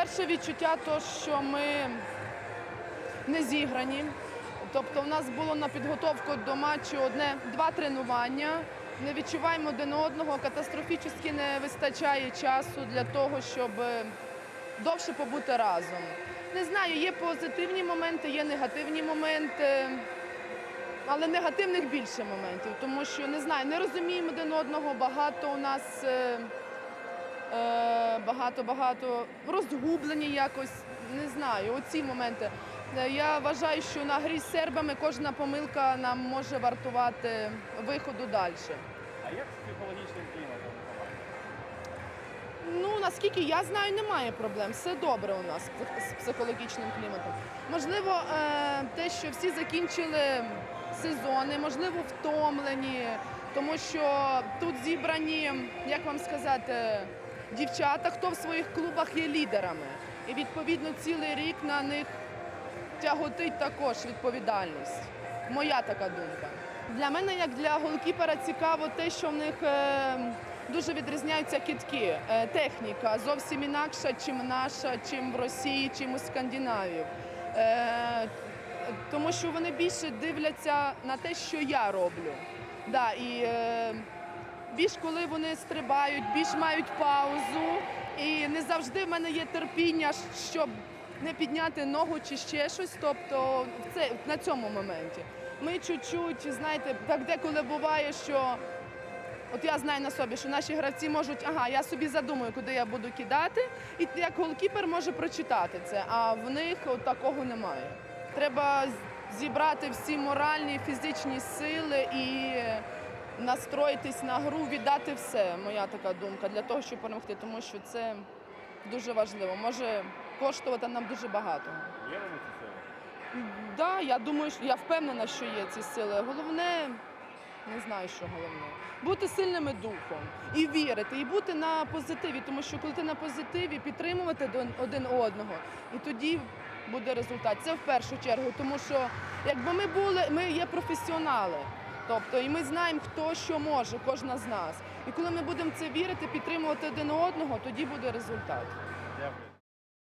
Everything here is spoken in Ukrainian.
перше відчуття то, що ми не зіграні. Тобто, у нас було на підготовку до матчу одне два тренування. Не відчуваємо один одного. Катастрофічно не вистачає часу для того, щоб е, довше побути разом. Не знаю, є позитивні моменти, є негативні моменти. Але негативних більше моментів, тому що не знаю, не розуміємо один одного. Багато у нас е, е, багато багато розгублені якось. Не знаю, оці моменти. Е, Я вважаю, що на грі з сербами кожна помилка нам може вартувати виходу далі. А як з психологічним кліматом? Ну наскільки я знаю, немає проблем. Все добре у нас з психологічним кліматом. Можливо, е, те, що всі закінчили сезони, можливо, втомлені, тому що тут зібрані, як вам сказати, дівчата, хто в своїх клубах є лідерами. І відповідно цілий рік на них тяготить також відповідальність. Моя така думка. Для мене, як для голкіпера, цікаво те, що в них е, дуже відрізняються кітки. Е, техніка зовсім інакша, чим наша, чим в Росії, чим у Скандинавів. Е, тому що вони більше дивляться на те, що я роблю. Да, і, більш коли вони стрибають, більш мають паузу. І не завжди в мене є терпіння, щоб не підняти ногу чи ще щось. Тобто це, на цьому моменті. Ми чуть-чуть, знаєте, так деколи буває, що от я знаю на собі, що наші гравці можуть, ага, я собі задумаю, куди я буду кидати, і як голкіпер може прочитати це, а в них от такого немає. Треба зібрати всі моральні, фізичні сили і настроїтись на гру, віддати все. Моя така думка для того, щоб перемогти, тому що це дуже важливо. Може коштувати нам дуже багато. Є вони ці сили? Да, я думаю, що я впевнена, що є ці сили. Головне, не знаю, що головне. Бути сильними духом і вірити, і бути на позитиві, тому що коли ти на позитиві, підтримувати один- один одного, і тоді буде результат. Це в першу чергу, тому що якби ми були, ми є професіонали. Тобто, і ми знаємо, хто що може, кожна з нас. І коли ми будемо це вірити, підтримувати один одного, тоді буде результат. Дякую.